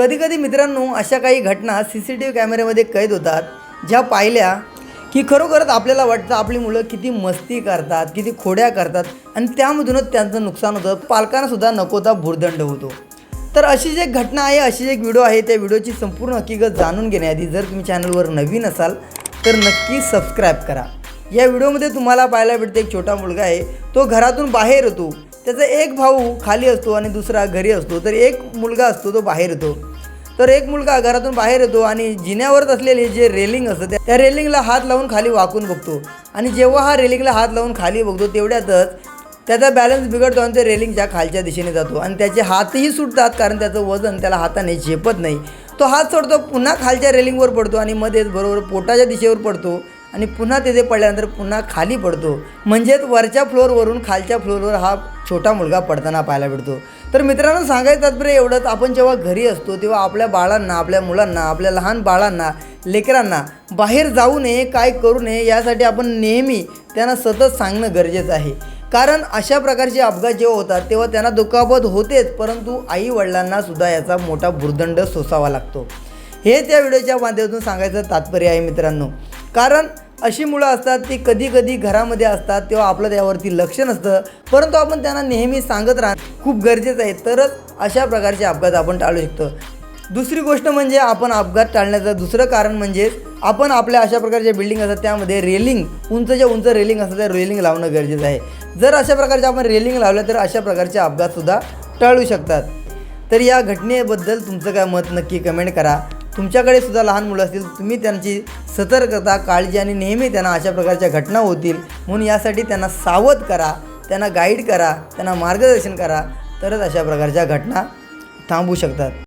कधीकधी मित्रांनो अशा काही घटना सी सी टी व्ही कॅमेऱ्यामध्ये कैद होतात ज्या पाहिल्या की खरोखरच आपल्याला वाटतं आपली मुलं किती मस्ती करतात किती खोड्या करतात आणि त्यामधूनच त्यांचं नुकसान होतं. पालकांनासुद्धा नकोता भुर्दंड होतो. तर अशी जी एक घटना आहे अशी जी एक व्हिडिओ आहे त्या व्हिडिओची संपूर्ण हकीकत जाणून घेण्याआधी जर तुम्ही चॅनलवर नवीन असाल तर नक्की सबस्क्राईब करा. या व्हिडिओमध्ये तुम्हाला पाहायला भेटते एक छोटा मुलगा आहे. तो घरातून बाहेर येतो. त्याचा एक भाऊ खाली असतो आणि दुसरा घरी असतो. तर एक मुलगा असतो तो बाहेर येतो. तर एक मुलगा घरातून बाहेर येतो आणि जिन्यावरच असलेले जे रेलिंग असतं त्या- त्या रेलिंगला हात लावून खाली वाकून बघतो. आणि जेव्हा हा रेलिंगला हात लावून खाली बघतो तेवढ्यातच त्याचा बॅलन्स बिघडतो आणि ते रेलिंगच्या खालच्या दिशेने जातो. आणि त्याचे हातही सुटतात कारण त्याचं वजन त्याला हाताने झेपत नाही. तो हात सोडतो पुन्हा खालच्या रेलिंगवर पडतो आणि मध्येच बरोबर पोटाच्या दिशेवर पडतो. आणि पुन्हा तिथे पडल्यानंतर पुन्हा खाली पडतो. म्हणजेच वरच्या फ्लोअरवरून खालच्या फ्लोअरवर हा छोटा मुलगा पडताना पाहायला भेटतो. तर मित्रांनो सांगायचं तात्पर्य एवढंच. आपण जेव्हा घरी असतो तेव्हा आपल्या बाळांना आपल्या मुलांना आपल्या लहान बाळांना लेकरांना बाहेर जाऊ नये काय करू नये यासाठी आपण नेहमी त्यांना सतत सांगणं गरजेचं आहे. कारण अशा प्रकारचे अपघात जेव्हा होतात तेव्हा त्यांना दुखापत होतेच. परंतु आई वडिलांना सुद्धा याचा मोठा भुर्दंड सोसावा लागतो. हे त्या व्हिडिओच्या माध्यमातून सांगायचं तात्पर्य आहे मित्रांनो. कारण अशी मुलं असतात ती कधी कधी घरामध्ये असतात तेव्हा आपलं त्यावरती लक्ष नसतं. परंतु आपण त्यांना नेहमी सांगत राहणं खूप गरजेचं आहे. तरच अशा प्रकारचे अपघात आपण टाळू शकतो. दुसरी गोष्ट म्हणजे आपण अपघात टाळण्याचं दुसरं कारण म्हणजे आपण आपल्या अशा प्रकारच्या बिल्डिंग असतात त्यामध्ये रेलिंग उंचच्या उंच रेलिंग असतात त्या रेलिंग लावणं गरजेचं आहे. जर अशा प्रकारचे आपण रेलिंग लावलं तर अशा प्रकारचे अपघातसुद्धा टाळू शकतात. तर या घटनेबद्दल तुमचं काय मत नक्की कमेंट करा. तुमच्याकडे सुद्धा लहान मुलं असतील तुम्ही त्यांची सतर्कता काळजी आणि नेहमी त्यांना अशा प्रकारच्या घटना होतील. म्हणून यासाठी त्यांना सावध करा त्यांना गाईड करा त्यांना मार्गदर्शन करा तरच अशा प्रकारच्या घटना थांबू शकतात.